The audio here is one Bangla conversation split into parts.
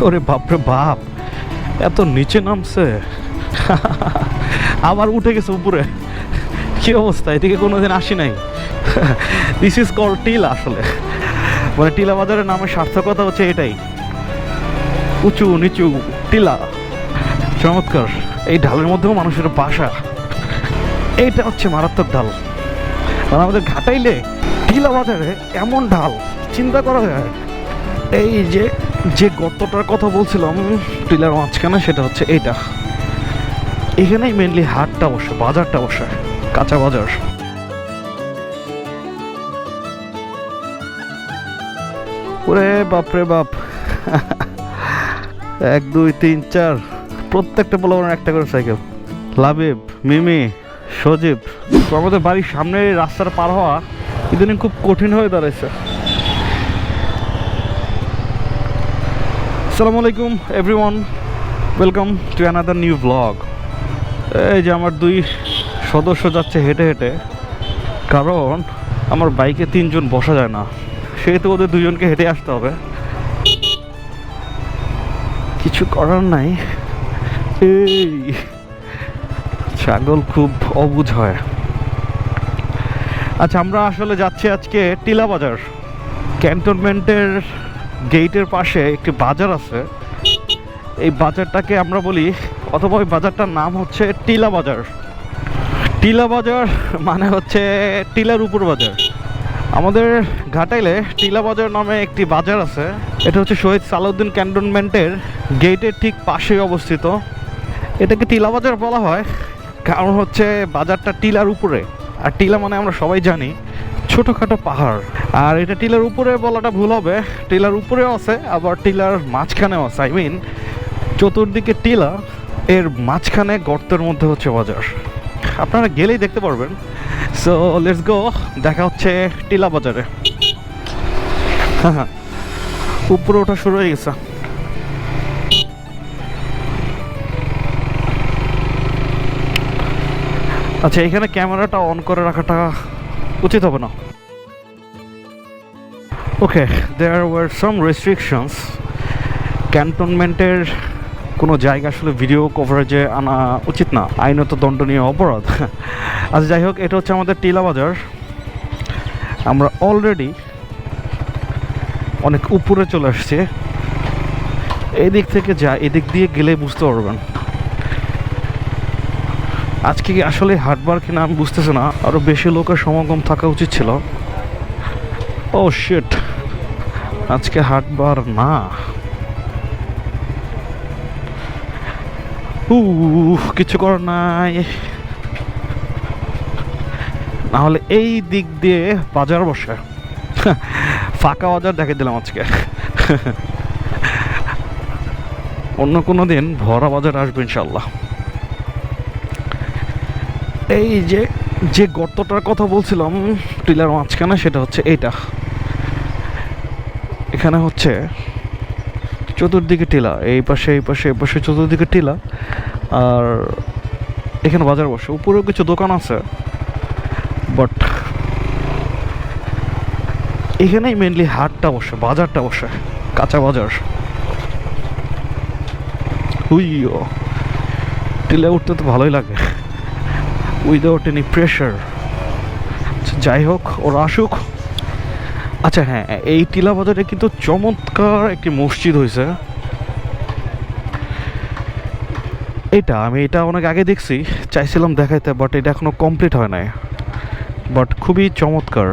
ওরে বাপরে বাপ। এত নিচে নামছে। আবার উঠে গেছে উপরে। কি অবস্থা? এদিকে কোনোদিন আসি নাই। দিস ইজ কল টিলা আসলে। মানে টিলা বাজারের নামে সার্থকতা হচ্ছে এটাই। উঁচু, নিচু, টিলা। চমৎকার। এই ঢালের মধ্যেও মানুষের বাসা। এইটা হচ্ছে মারাত্মক ঢাল। মানে আমাদের ঘাটাইলে টিলা বাজারে এমন ঢাল, চিন্তা করা যায়। এই যে যে গর্তটার কথা বলছিলাম টিলার মাঝখানে, সেটা হচ্ছে এইটা। এখানেই মেনলি হাটটা বসে, বাজারটা বসে, কাঁচা বাজার। ওরে বাপরে বাপ। এক, দুই, তিন, চার, প্রত্যেকটা পোলাবার একটা করে সাইকেল। লাবিব, মিমি, সজীব। আমাদের বাড়ির সামনে এই রাস্তাটা পার হওয়া, ইদানিং খুব কঠিন হয়ে দাঁড়াইছে। আসসালামু আলাইকুম everyone welcome to another new blog এই যে আমার দুই সদস্য যাচ্ছে হেঁটে হেঁটে, কারণ আমার বাইকে তিনজন বসা যায় না। সেহেতু ওদের দুজনকে হেঁটে আসতে হবে। কিছু করার নাই। এই, ছাগল খুব অবুঝ হয়। আচ্ছা আমরা আসলে যাচ্ছি আজকে টিলা বাজার। ক্যান্টনমেন্টের গেটের পাশে একটি বাজার আছে। এই বাজারটাকে আমরা বলি, অথবা ওই বাজারটার নাম হচ্ছে টিলা বাজার। টিলা বাজার মানে হচ্ছে টিলার উপর বাজার। আমাদের ঘাটাইলে টিলা বাজার নামে একটি বাজার আছে। এটা হচ্ছে শহীদ সালাউদ্দিন ক্যান্টনমেন্টের গেটের ঠিক পাশে অবস্থিত। এটাকে টিলা বাজার বলা হয়। কারণ হচ্ছে বাজারটা টিলার উপরে। আর টিলা মানে আমরা সবাই জানি। ছোটোখাটো পাহাড়। আর এটা টিলার উপরে বলাটা ভুল হবে। টিলার উপরেও আছে, আবার টিলার মাঝখানেও আছে। আই মিন চতুর্দিকে টিলা, এর মাঝখানে গর্তের মধ্যে হচ্ছে বাজার। আপনারা গেলেই দেখতে পারবেন। সো লেটস গো দেখা হচ্ছে টিলা বাজারে। হ্যাঁ হ্যাঁ। উপরে ওঠা শুরু হয়ে গেছে। আচ্ছা এখানে ক্যামেরাটা অন করে রাখাটা উচিত হবে না? ওকে দেয়ার ওয়ার সাম রেস্ট্রিকশনস ক্যান্টনমেন্টের কোনো জায়গা আসলে ভিডিও কভারেজে আনা উচিত না। আইনত দণ্ডনীয় অপরাধ। আচ্ছা যাই হোক, এটা হচ্ছে আমাদের টিলা বাজার। আমরা অলরেডি অনেক উপরে চলে আসছে। এই দিক থেকে যা, এদিক দিয়ে গেলে বুঝতে পারবেন। আজকে কি আসলে হাটবার কিনা আমি বুঝতেছি না। আরও বেশি লোকের সমাগম থাকা উচিত ছিল। ও শিট আজকে হাটবার না। কিছু করার নাই। না হলে এই দিক দিয়ে বাজার বসে। ফাঁকা বাজার দেখে দিলাম আজকে। অন্য কোনো দিন ভরা বাজার আসবে ইনশাল্লাহ এই যে যে গর্তটার কথা বলছিলাম, টিলার মাঝখানে, সেটা হচ্ছে এইটা। এখানে হচ্ছে চতুর্দিকে টিলা, এই পাশে এই পাশে এই পাশে চতুর্দিকে টিলা। আর এখানে বাজার বসে, উপরেও কিছু দোকান আছে। বাট এখানেই মেনলি হাটটা বসে, বাজারটা বসে, কাঁচা বাজার। হুইও টিলে উঠতে তো ভালোই লাগে। উইদাউট এনি প্রেশার যাই হোক, ওরা আসুক। আচ্ছা হ্যাঁ এই টিলা বাজারে কিন্তু চমৎকার একটি মসজিদ হয়েছে এটা, আমি এটা অনেক আগে দেখছি, চাইছিলাম দেখাইতে বাট এটা এখনও কমপ্লিট হয় নাই। বাট খুবই চমৎকার।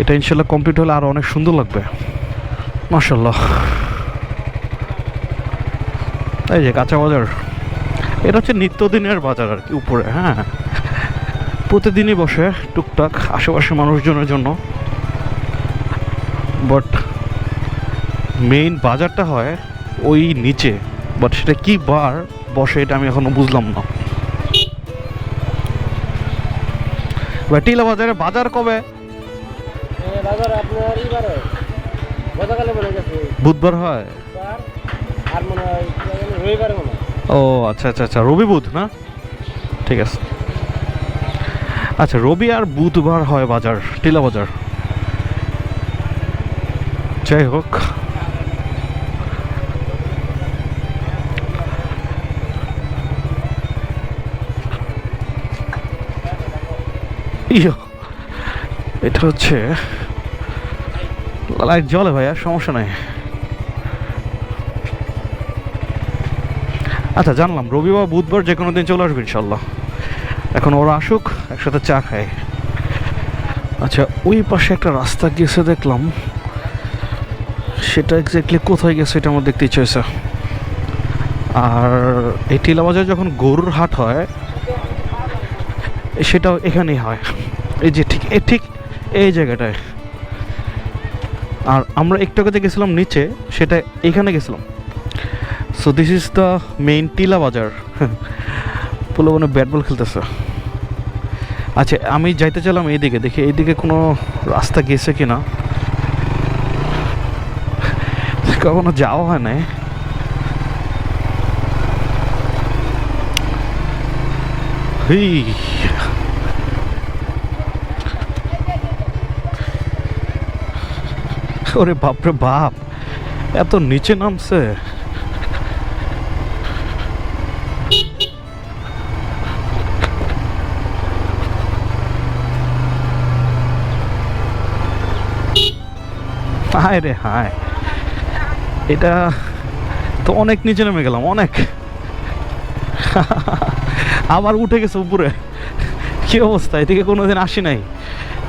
এটা ইনশাল্লাহ কমপ্লিট হলে আরও অনেক সুন্দর লাগবে। মার্শাল্লাহ এই যে কাঁচা বাজার। এটা হচ্ছে নিত্যদিনের বাজার আর কি, উপরে হ্যাঁ। প্রতিদিনই বসে টুকটাক আশেপাশে মানুষজনের জন্য। বাট মেইন বাজারটা হয় ওই নিচে। বাট সেটা কি বার বসে এটা আমি এখনও বুঝলাম না। টিলা বাজারে বাজার কবে? হয় বুধবার হয়? ও আচ্ছা আচ্ছা আচ্ছা রবি বুধ না? ঠিক আছে। আচ্ছা রবি আর বুধবার হয় বাজার, টিলা বাজার। যাই হোক। ইয়ো, এটা হচ্ছে লাইট জলে ভাইয়া, সমস্যা নাই। আচ্ছা জানলাম, রবিবার, বুধবার যে কোনো দিন চলে আসবে ইনশাল্লাহ। এখন ওরা আসুক, একসাথে চা খায় আচ্ছা ওই পাশে একটা রাস্তা গেছে দেখলাম। সেটা এক্স্যাক্টলি কোথায় গেছে এটা আমার দেখতে ইচ্ছে হয়েছে। আর এই টিলাবাজার যখন গরুর হাট হয়, সেটাও এখানেই হয়। এই যে ঠিক ঠিক এই জায়গাটায়। আর আমরা একটু আগে গেছিলাম নিচে, সেটা এখানে গেছিলাম। So this is the main Tila Bazar পুলো মানে ব্যাট বল খেলতেছে। আচ্ছা আমি যাইতে চাইলাম এইদিকে, দেখি এইদিকে কোনো রাস্তা গেছে কিনা। কখনো যাওয়া হয় নাই। ওরে বাপরে বাপ, এত নিচে নামছে। হায় রে হায়। এটা তো অনেক নিচে নেমে গেলাম, অনেক। আবার উঠে গেছে উপরে। কি অবস্থা? এদিকে কোনোদিন আসি নাই।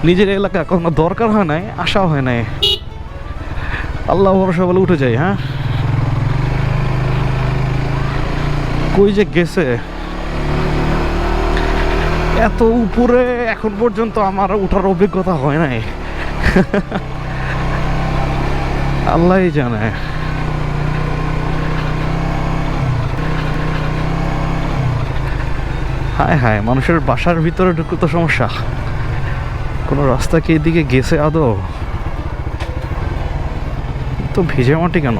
নিজের এলাকা কখনো দরকার হয় নাই, আসা হয় নাই। আল্লাহ ভরসা বলে উঠে যাই হ্যাঁ? কই যে গেছে? এত উপরে এখন পর্যন্ত আমার ওঠার অভিজ্ঞতা হয় নাই। আল্লাহই জানে। হায় হায়, মানুষের বাসার ভিতরে ঢুকতে তো সমস্যা। কোনো রাস্তা কি এদিকে গেছে আদৌ? তো ভিজে মাটি কেন?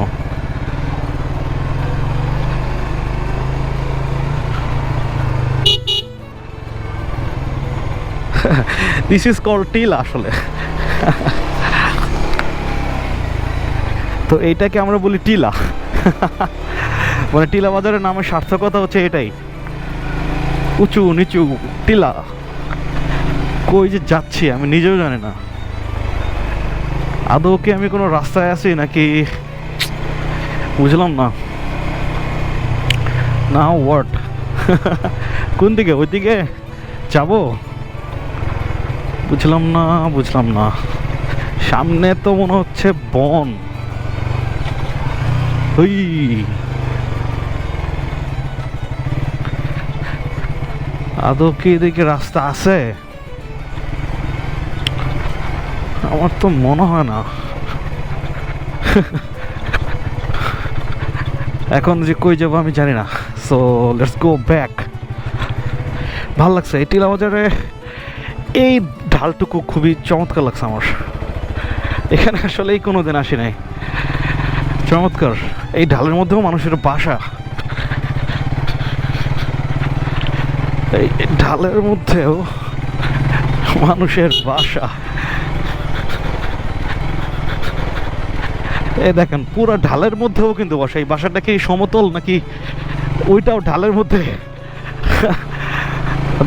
দিস ইজ কল টিল আসলে। তো এইটাকে আমরা বলি টিলা। মানে টিলা বাজারের নামের সার্থকতা হচ্ছে এটাই। উঁচু, নিচু, টিলা। কই যে যাচ্ছি আমি নিজেও জানি না। আদৌ কি আমি কোনো রাস্তায় আছি নাকি বুঝলাম না। না ওয়ার্ড কোন দিকে? ওই দিকে যাব? বুঝলাম না বুঝলাম না। সামনে তো মনে হচ্ছে বন। হুই। আদৌ কি এদিকে রাস্তা আছে? আমার তো মনে হয় না। এখন যে কই যাব আমি জানি না। সো লেটস গো ব্যাক ভালো লাগছে, এই টিলা বাজারে এই ঢালটুকু খুবই চমৎকার লাগছে আমার। এখানে আসলেই কোনো দিন আসি নাই। চমৎকার। এই ঢালের মধ্যেও মানুষের বাসা। এই ঢালের মধ্যেও মানুষের বাসা। এ দেখেন, পুরো ঢালের মধ্যেও কিন্তু বসে। এই বাসাটা কি সমতল নাকি ওইটাও ঢালের মধ্যে?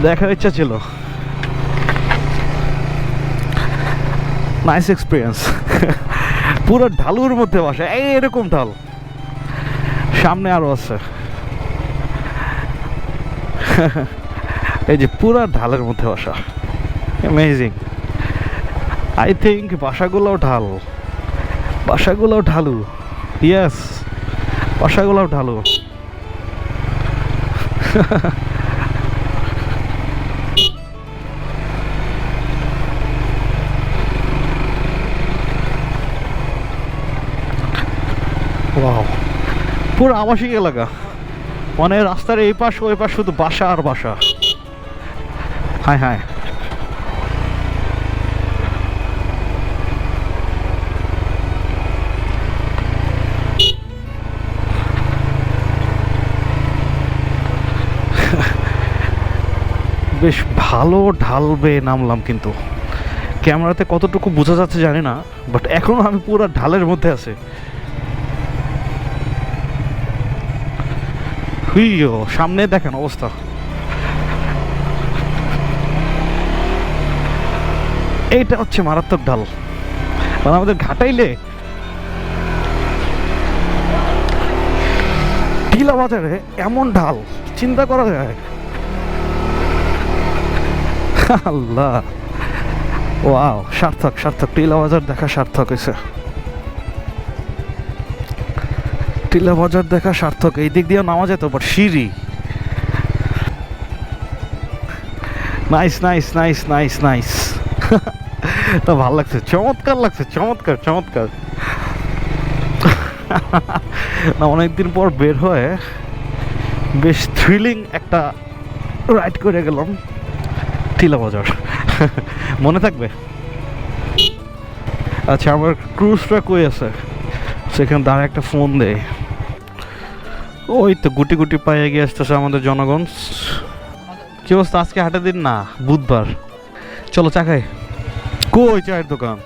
দেখার ইচ্ছা ছিল। নাইস এক্সপিরিয়েন্স পুরো ঢালুর মধ্যে বসে। এই এরকম ঢাল। সামনে আরও আছে। এই যে পুরো ঢালের মধ্যে বসা। অ্যামেজিং আই থিঙ্ক বাসাগুলোও ঢাল। বাসাগুলোও ঢালু। ইয়েস বাসাগুলোও ঢালু। ওয়াও পুরো আবাসিক এলাকা। মানে রাস্তার এই পাশ, ওই পাশ শুধু বাসা আর বাসা। হায় হায়। বেশ ভালো ঢালবে নামলাম কিন্তু। ক্যামেরাতে কতটুকু বোঝা যাচ্ছে জানি না, বাট এখনও আমি পুরো ঢালের মধ্যে আছে। হুইও সামনে দেখেন অবস্থা। এইটা হচ্ছে মারাত্মক ঢাল। মানে আমাদের ঘাটাইলে টিলা বাজারে এমন ঢাল, চিন্তা করা যায়। আল্লাহ। ওয়াও, সার্থক সার্থক টিলা বাজার দেখা সার্থক হয়েছে। টিলা বাজার দেখা সার্থক। এই দিক দিয়ে নামা যেত বাট সিঁড়ি। Nice nice nice nice nice তা ভালো লাগছে। চমৎকার লাগছে, চমৎকার চমৎকার। না, অনেকদিন পর বের হয়ে বেশ থ্রিলিং একটা রাইড করে গেলাম। টিলা বাজার। মনে থাকবে? আচ্ছা আমার ক্রুজটা কই আছে? সেখানে তার একটা ফোন দেয় ওই তো গুটি গুটি পায়ে এগিয়ে আসতেছে আমাদের জনগণ। কি অবস্থা? আজকে হাটে দিন? না বুধবার। চলো চা খাই। কই চায়ের দোকান?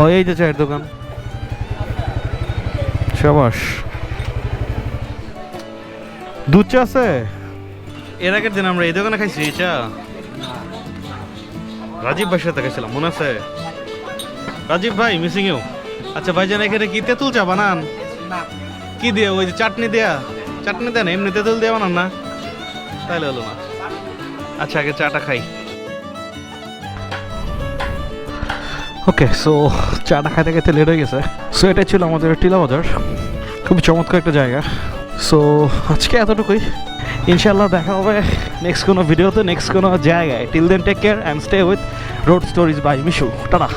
ও এই যে চায়ের দোকান। সাবাস। দুধ চা আছে? এর আগের দিন আমরা এই দোকানে খাইছি এই চা। রাজীব ভাইয়ের সাথে খাইছিলাম মনে আছে? রাজীব ভাই মিসিং ইউ আচ্ছা ভাইজান এখানে কি তেঁতুল চা বানান? কি দিয়ে? ওই যে চাটনি দেয়া? চাটনি দেন এমনি তেঁতুল দিয়ে বানান না? তাইলে হলো না। আচ্ছা আগে চাটা খাই। ওকে সো চাটা খাইতে খাইতে লেট হয়ে গেছে। সো এটা ছিল আমাদের টিলা বাজার। খুব চমৎকার একটা জায়গা। সো আজকে এতটুকুই। ইনশাল্লাহ দেখা হবে নেক্সট কোনো ভিডিওতে নেক্সট কোনো জায়গায়। Till then take care and stay with road stories by Mishu tata